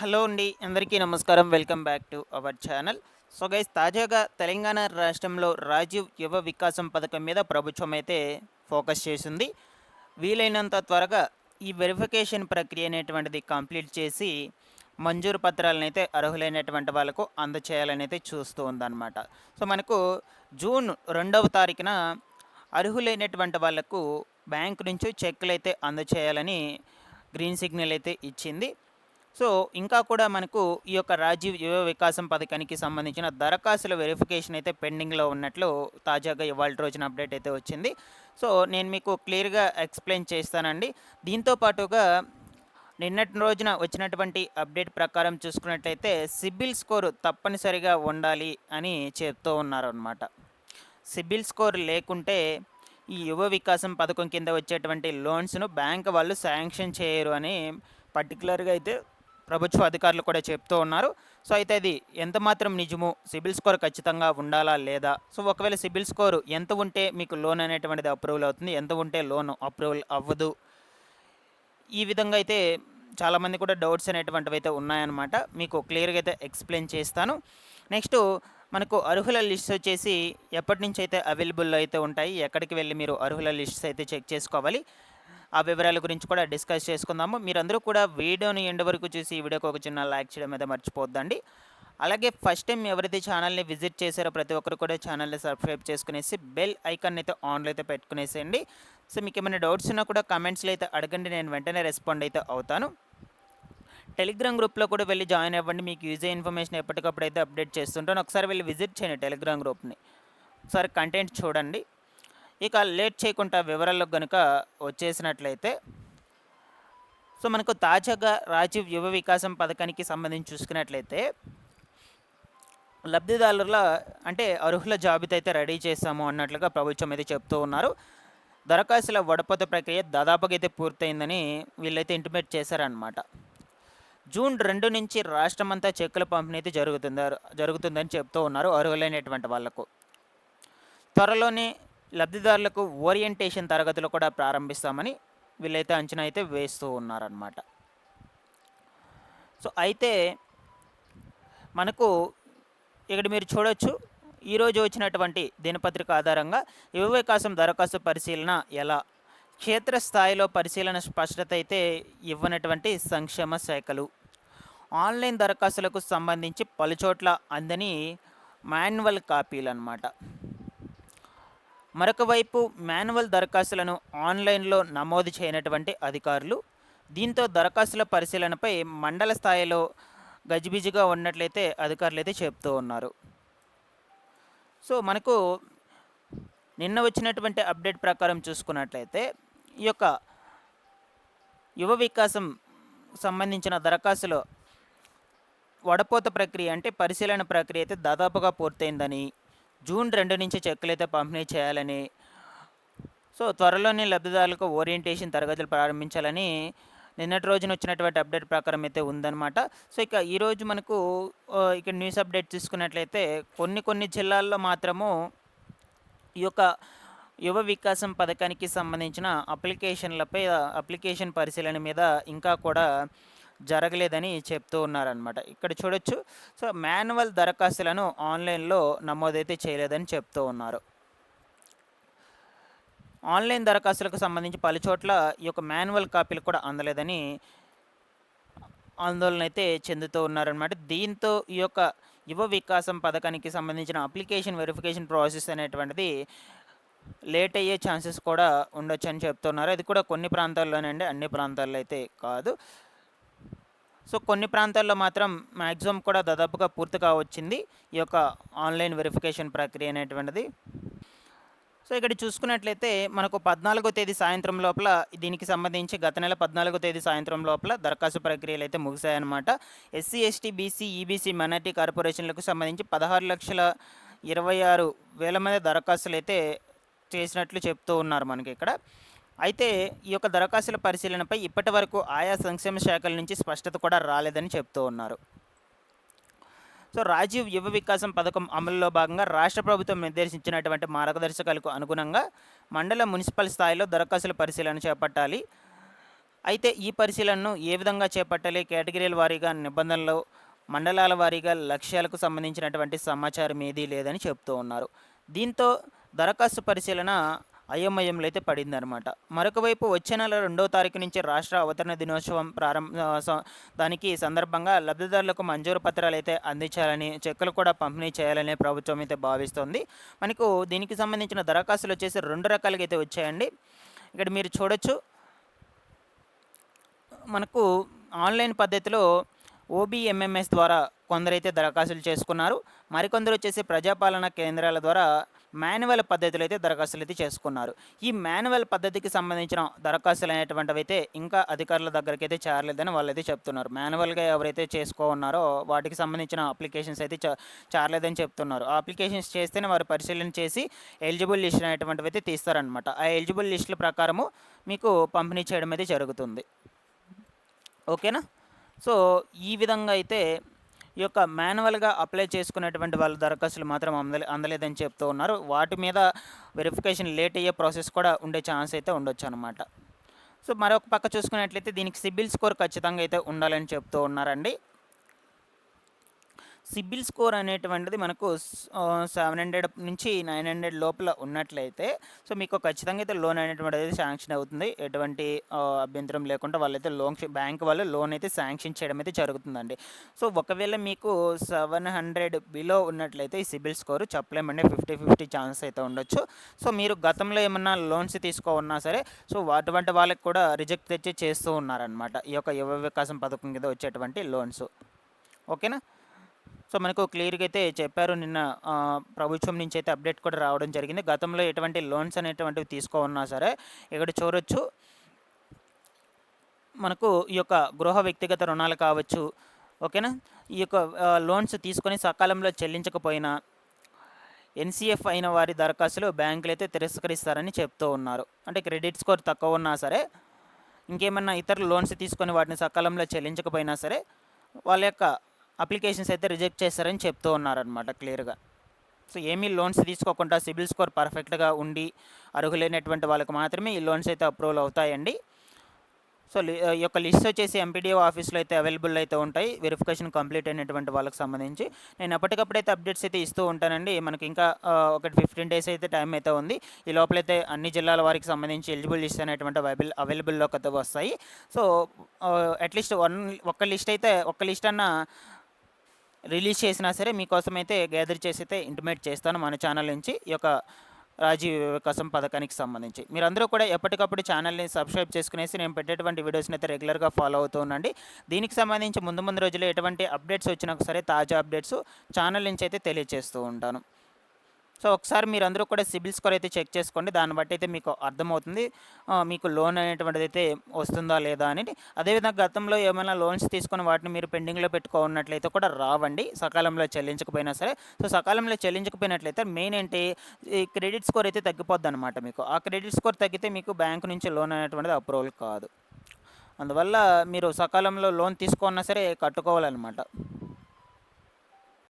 Hello అండి అందరికీ నమస్కారం. Welcome back to our channel. So guys తాజాగా తెలంగాణ రాష్ట్రంలో రాజీవ్ యువ వికాసం పథకం మీద ప్రభుత్వం అయితే ఫోకస్ చేసింది. వీలైనంత త్వరగా ఈ వెరిఫికేషన్ ప్రక్రియ అనేటువంటిది కంప్లీట్ చేసి మంజూరు పత్రాలను అయితే అర్హులైనటువంటి వాళ్ళకు అందచేయాలని అయితే చూస్తూ ఉందన్నమాట. సో మనకు జూన్ రెండవ తారీఖున అర్హులైనటువంటి వాళ్ళకు బ్యాంక్ నుంచి చెక్కులు అయితే అందచేయాలని గ్రీన్ సిగ్నల్ అయితే ఇచ్చింది. సో ఇంకా కూడా మనకు ఈ యొక్క రాజీవ్ యువ వికాసం పథకానికి సంబంధించిన దరఖాస్తుల వెరిఫికేషన్ అయితే పెండింగ్లో ఉన్నట్లు తాజాగా ఇవాళ రోజున అప్డేట్ అయితే వచ్చింది. సో నేను మీకు క్లియర్గా ఎక్స్ప్లెయిన్ చేస్తానండి. దీంతో పాటుగా నిన్నటి రోజున వచ్చినటువంటి అప్డేట్ ప్రకారం చూసుకున్నట్లయితే సిబిల్ స్కోర్ తప్పనిసరిగా ఉండాలి అని చెప్తూ ఉన్నారనమాట సిబిల్ స్కోర్ లేకుంటే ఈ యువ వికాసం పథకం కింద వచ్చేటువంటి లోన్స్ను బ్యాంక్ వాళ్ళు శాంక్షన్ చేయరు అని పర్టికులర్గా అయితే ప్రభుత్వ అధికారులు కూడా చెప్తూ ఉన్నారు. సో అయితే అది ఎంత మాత్రం నిజము సిబిల్ స్కోర్ ఖచ్చితంగా ఉండాలా లేదా? సో ఒకవేళ సిబిల్ స్కోర్ ఎంత ఉంటే మీకు లోన్ అనేటువంటిది అప్రూవల్ అవుతుంది ఎంత ఉంటే లోన్ అప్రూవల్ అవ్వదు. ఈ విధంగా అయితే చాలామంది కూడా డౌట్స్ అనేటువంటివి అయితే ఉన్నాయన్నమాట. మీకు క్లియర్గా అయితే ఎక్స్ప్లెయిన్ చేస్తాను. నెక్స్ట్ మనకు అర్హుల లిస్ట్ వచ్చేసి ఎప్పటి నుంచి అయితే అవైలబుల్ అయితే ఉంటాయి ఎక్కడికి వెళ్ళి మీరు అర్హుల లిస్ట్స్ అయితే చెక్ చేసుకోవాలి. ఆ వివరాల గురించి కూడా డిస్కస్ చేసుకుందాము. మీరందరూ కూడా వీడియోని ఎండ్ వరకు చూసి ఈ వీడియోకి ఒక చిన్న లైక్ చేయడం అయితే మర్చిపోద్దండి. అలాగే ఫస్ట్ టైం ఎవరైతే ఛానల్ని విజిట్ చేశారో ప్రతి ఒక్కరు కూడా ఛానల్ని సబ్స్క్రైబ్ చేసుకునేసి బెల్ ఐకాన్ అయితే ఆన్లో అయితే పెట్టుకునేసేయండి. సో మీకు ఏమైనా డౌట్స్ ఉన్నా కూడా కమెంట్స్లో అయితే అడగండి నేను వెంటనే రెస్పాండ్ అయితే అవుతాను. టెలిగ్రామ్ గ్రూప్లో కూడా వెళ్ళి జాయిన్ అవ్వండి. మీకు యూజ్ అయ్యే ఇన్ఫర్మేషన్ ఎప్పటికప్పుడు అయితే అప్డేట్ చేస్తుంటాను. ఒకసారి వెళ్ళి విజిట్ చేయండి టెలిగ్రామ్ గ్రూప్ని ఒకసారి కంటెంట్ చూడండి. ఇక లేట్ చేయకుండా వివరాలకు కనుక వచ్చేసినట్లయితే సో మనకు తాజాగా రాజీవ్ యువ వికాసం పథకానికి సంబంధించి చూసుకున్నట్లయితే లబ్ధిదారుల అంటే అర్హుల జాబితా అయితే రెడీ చేస్తాము అన్నట్లుగా ప్రభుత్వం అయితే చెప్తూ ఉన్నారు. దరఖాస్తుల వడపోత ప్రక్రియ దాదాపుగా అయితే పూర్తయిందని వీళ్ళైతే ఇంటిమేట్ చేశారనమాట జూన్ రెండు నుంచి రాష్ట్రమంతా చెక్కుల పంపిణీ అయితే జరుగుతుంది జరుగుతుందని చెప్తూ ఉన్నారు అర్హులైనటువంటి వాళ్ళకు. త్వరలోనే లబ్ధిదారులకు ఓరియంటేషన్ తరగతులు కూడా ప్రారంభిస్తామని వీళ్ళైతే అంచనా అయితే వేస్తూ ఉన్నారనమాట సో అయితే మనకు ఇక్కడ మీరు చూడొచ్చు ఈరోజు వచ్చినటువంటి దినపత్రిక ఆధారంగా యువ వికాసం దరఖాస్తు పరిశీలన ఎలా? క్షేత్రస్థాయిలో పరిశీలన స్పష్టత అయితే ఇవ్వనటువంటి సంక్షేమ శాఖలు. ఆన్లైన్ దరఖాస్తులకు సంబంధించి పలుచోట్ల అందని మాన్యువల్ కాపీలు అనమాట మరొక వైపు మాన్యువల్ దరఖాస్తులను ఆన్లైన్లో నమోదు చేయనటువంటి అధికారులు. దీంతో దరఖాస్తుల పరిశీలనపై మండల స్థాయిలో గజిబిజిగా ఉన్నట్లయితే అధికారులు అయితే చెప్తూ ఉన్నారు. సో మనకు నిన్న వచ్చినటువంటి అప్డేట్ ప్రకారం చూసుకున్నట్లయితే ఈ యొక్క యువ వికాసం సంబంధించిన దరఖాస్తులో వడపోత ప్రక్రియ అంటే పరిశీలన ప్రక్రియ అయితే దాదాపుగా పూర్తయిందని జూన్ రెండు నుంచి చెక్కులు అయితే పంపిణీ చేయాలని సో త్వరలోనే లబ్ధిదారులకు ఓరియంటేషన్ తరగతులు ప్రారంభించాలని నిన్నటి రోజున వచ్చినటువంటి అప్డేట్ ప్రకారం అయితే ఉందన్నమాట. సో ఇక ఈరోజు మనకు ఇక్కడ న్యూస్ అప్డేట్ తీసుకున్నట్లయితే కొన్ని కొన్ని జిల్లాల్లో మాత్రము ఈ యొక్క యువ వికాసం పథకానికి సంబంధించిన అప్లికేషన్లపై అప్లికేషన్ పరిశీలన మీద ఇంకా కూడా జరగలేదని చెప్తూ ఉన్నారనమాట ఇక్కడ చూడొచ్చు. సో మాన్యువల్ దరఖాస్తులను ఆన్లైన్లో నమోదైతే చేయలేదని చెప్తూ ఉన్నారు. ఆన్లైన్ దరఖాస్తులకు సంబంధించి పలు చోట్ల ఈ యొక్క మాన్యువల్ కాపీలు కూడా అందలేదని ఆందోళన అయితే చెందుతూ ఉన్నారనమాట దీంతో ఈ యొక్క యువ వికాసం పథకానికి సంబంధించిన అప్లికేషన్ వెరిఫికేషన్ ప్రాసెస్ అనేటువంటిది లేట్ అయ్యే ఛాన్సెస్ కూడా ఉండొచ్చని చెప్తున్నారు. అది కూడా కొన్ని ప్రాంతాల్లోనండి అన్ని ప్రాంతాల్లో అయితే కాదు. సో కొన్ని ప్రాంతాల్లో మాత్రం మ్యాక్సిమం కూడా దాదాపుగా పూర్తిగా వచ్చింది ఈ యొక్క ఆన్లైన్ వెరిఫికేషన్ ప్రక్రియ అనేటువంటిది. సో ఇక్కడ చూసుకున్నట్లయితే మనకు పద్నాలుగో తేదీ సాయంత్రం లోపల దీనికి సంబంధించి గత నెల పద్నాలుగో తేదీ సాయంత్రం లోపల దరఖాస్తు ప్రక్రియలు అయితే ముగిశాయన్నమాట. SC ST BC EBC minority కార్పొరేషన్లకు సంబంధించి పదహారు లక్షల ఇరవై ఆరు వేల మంది దరఖాస్తులు అయితే చేసినట్లు చెప్తూ ఉన్నారు మనకి ఇక్కడ. అయితే ఈ యొక్క దరఖాస్తుల పరిశీలనపై ఇప్పటి వరకు ఆయా సంక్షేమ శాఖల నుంచి స్పష్టత కూడా రాలేదని చెప్తూ ఉన్నారు. సో రాజీవ్ యువ వికాసం పథకం అమలులో భాగంగా రాష్ట్ర ప్రభుత్వం నిర్దేశించినటువంటి మార్గదర్శకాలకు అనుగుణంగా మండల మున్సిపల్ స్థాయిలో దరఖాస్తుల పరిశీలన చేపట్టాలి. అయితే ఈ పరిశీలనను ఏ విధంగా చేపట్టాలి? కేటగిరీల వారీగా నిబంధనలు మండలాల వారీగా లక్ష్యాలకు సంబంధించినటువంటి సమాచారం ఏదీ లేదని చెప్తూ ఉన్నారు. దీంతో దరఖాస్తు పరిశీలన అయోమయంలో అయితే పడిందనమాట మరొక వైపు వచ్చే నెల రెండవ తారీఖు నుంచి రాష్ట్ర అవతరణ దినోత్సవం ప్రారంభ దానికి సందర్భంగా లబ్ధిదారులకు మంజూరు పత్రాలు అయితే అందించాలని చెక్కులు కూడా పంపిణీ చేయాలని ప్రభుత్వం అయితే భావిస్తోంది. మనకు దీనికి సంబంధించిన దరఖాస్తులు వచ్చేసి రెండు రకాలుగా అయితే వచ్చాయండి. ఇక్కడ మీరు చూడొచ్చు. మనకు ఆన్లైన్ పద్ధతిలో ఓబీఎంఎంఎస్ ద్వారా కొందరైతే దరఖాస్తులు చేసుకున్నారు. మరికొందరు వచ్చేసి ప్రజాపాలన కేంద్రాల ద్వారా మాన్యువల్ పద్ధతిలో అయితే దరఖాస్తులు అయితే చేసుకున్నారు. ఈ మాన్యువల్ పద్ధతికి సంబంధించిన దరఖాస్తులు అనేటువంటివి అయితే ఇంకా అధికారుల దగ్గరికి అయితే చేరలేదని వాళ్ళైతే చెప్తున్నారు. మాన్యువల్గా ఎవరైతే చేసుకో ఉన్నారో వాటికి సంబంధించిన అప్లికేషన్స్ అయితే చేరలేదని చెప్తున్నారు. ఆ అప్లికేషన్స్ చేస్తేనే వారు పరిశీలన చేసి ఎలిజిబుల్ లిస్ట్ అనేటువంటివి అయితే తీస్తారనమాట ఆ ఎలిజిబుల్ లిస్టుల ప్రకారము మీకు పంపిణీ చేయడం అయితే జరుగుతుంది. ఓకేనా? సో ఈ విధంగా అయితే ఈ యొక్క మాన్యువల్గా అప్లై చేసుకునేటువంటి వాళ్ళ దరఖాస్తులు మాత్రం అందలే అందలేదని చెప్తూ ఉన్నారు. వాటి మీద వెరిఫికేషన్ లేట్ అయ్యే ప్రాసెస్ కూడా ఉండే ఛాన్స్ అయితే ఉండొచ్చు అనమాట సో మరొక పక్క చూసుకున్నట్లయితే దీనికి సిబిల్ స్కోర్ ఖచ్చితంగా అయితే ఉండాలని చెప్తూ ఉన్నారండి. సిబిల్ స్కోర్ అనేటువంటిది మనకు సెవెన్ హండ్రెడ్ నుంచి నైన్ హండ్రెడ్ లోపల ఉన్నట్లయితే సో మీకు ఖచ్చితంగా అయితే లోన్ అనేటువంటిది అయితే శాంక్షన్ అవుతుంది. ఎటువంటి అభ్యంతరం లేకుండా వాళ్ళైతే లోన్ బ్యాంక్ వాళ్ళు లోన్ అయితే శాంక్షన్ చేయడం అయితే జరుగుతుందండి. సో ఒకవేళ మీకు సెవెన్ హండ్రెడ్ బిలో ఉన్నట్లయితే ఈ సిబిల్ స్కోర్ చెప్పలేమండి. ఫిఫ్టీ ఫిఫ్టీ ఛాన్స్ అయితే ఉండొచ్చు. సో మీరు గతంలో ఏమన్నా లోన్స్ తీసుకో ఉన్నా సరే సో అటువంటి వాళ్ళకి కూడా రిజెక్ట్ తెచ్చి చేస్తూ ఉన్నారనమాట ఈ యొక్క యువ వికాసం పథకం కింద వచ్చేటువంటి లోన్స్. ఓకేనా? సో మనకు క్లియర్గా అయితే చెప్పారు నిన్న ప్రభుత్వం నుంచి అయితే అప్డేట్ కూడా రావడం జరిగింది. గతంలో ఎటువంటి లోన్స్ అనేటువంటివి తీసుకోవన్నా సరే ఇక్కడ చూడొచ్చు. మనకు ఈ యొక్క గృహ వ్యక్తిగత రుణాలు కావచ్చు ఓకేనా? ఈ యొక్క లోన్స్ తీసుకొని సకాలంలో చెల్లించకపోయినా ఎన్సీఎఫ్ అయిన వారి దరఖాస్తులు బ్యాంకులు అయితే తిరస్కరిస్తారని చెప్తూ ఉన్నారు. అంటే క్రెడిట్ స్కోర్ తక్కువ ఉన్నా సరే ఇంకేమన్నా ఇతర లోన్స్ తీసుకొని వాటిని సకాలంలో చెల్లించకపోయినా సరే వాళ్ళ యొక్క అప్లికేషన్స్ అయితే రిజెక్ట్ చేస్తారని చెప్తూ ఉన్నారనమాట క్లియర్గా. సో ఏమీ లోన్స్ తీసుకోకుండా సిబిల్ స్కోర్ పర్ఫెక్ట్గా ఉండి అర్హులైనటువంటి వాళ్ళకి మాత్రమే ఈ లోన్స్ అయితే అప్రూవల్ అవుతాయండి. సో లి- ఈ యొక్క లిస్ట్ వచ్చేసి ఎంపీడీఓ ఆఫీస్లో అయితే అవైలబుల్ అయితే ఉంటాయి. వెరిఫికేషన్ కంప్లీట్ అయినటువంటి వాళ్ళకి సంబంధించి. నేను ఎప్పటికప్పుడు అయితే అప్డేట్స్ అయితే ఇస్తూ ఉంటానండి. మనకి ఇంకా ఒకటి ఒక ఫిఫ్టీన్ డేస్ అయితే టైం అయితే ఉంది. ఈ లోపలైతే అన్ని జిల్లాల వారికి సంబంధించి ఎలిజిబుల్ లిస్ట్ అనేటువంటి అవైబుల్ అవైలబుల్లోకి అయితే వస్తాయి. సో అట్లీస్ట్ వన్ ఒక్క లిస్ట్ అయితే ఒక్క లిస్ట్ అన్న రిలీజ్ చేసినా సరే మీకోసం అయితే గ్యాదర్ చేసి అయితే ఇంటిమేట్ చేస్తాను మన ఛానల్ నుంచి ఈ యొక్క రాజీవ్ వికాసం పథకానికి సంబంధించి. మీరందరూ కూడా ఎప్పటికప్పుడు ఛానల్ని సబ్స్క్రైబ్ చేసుకునేసి నేను పెట్టేటువంటి వీడియోస్ని అయితే రెగ్యులర్గా ఫాలో అవుతూ ఉండండి. దీనికి సంబంధించి ముందు ముందు రోజుల్లో ఎటువంటి అప్డేట్స్ వచ్చినా సరే తాజా అప్డేట్స్ ఛానల్ నుంచి అయితే తెలియజేస్తూ ఉంటాను. సో ఒకసారి మీరు అందరూ కూడా సిబిల్ స్కోర్ అయితే చెక్ చేసుకోండి. దాన్ని బట్టి అయితే మీకు అర్థమవుతుంది. మీకు లోన్ అనేటువంటిది అయితే వస్తుందా లేదా అని అదేవిధంగా గతంలో ఏమైనా లోన్స్ తీసుకుని వాటిని మీరు పెండింగ్లో పెట్టుకున్నట్లయితే కూడా రావండి. సకాలంలో చెల్లించకపోయినా సరే. సో సకాలంలో చెల్లించకపోయినట్లయితే మెయిన్ ఏంటి? ఈ క్రెడిట్ స్కోర్ అయితే తగ్గిపోద్ది అనమాట మీకు. ఆ క్రెడిట్ స్కోర్ తగ్గితే మీకు బ్యాంకు నుంచి లోన్ అనేటువంటిది అప్రూవల్ కాదు. అందువల్ల మీరు సకాలంలో లోన్ తీసుకున్నా సరే కట్టుకోవాలన్నమాట.